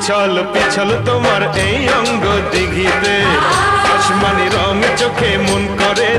পিছল পিছল তোমার এই অঙ্গ দিঘিতে আসমানি রং চোখে মন করে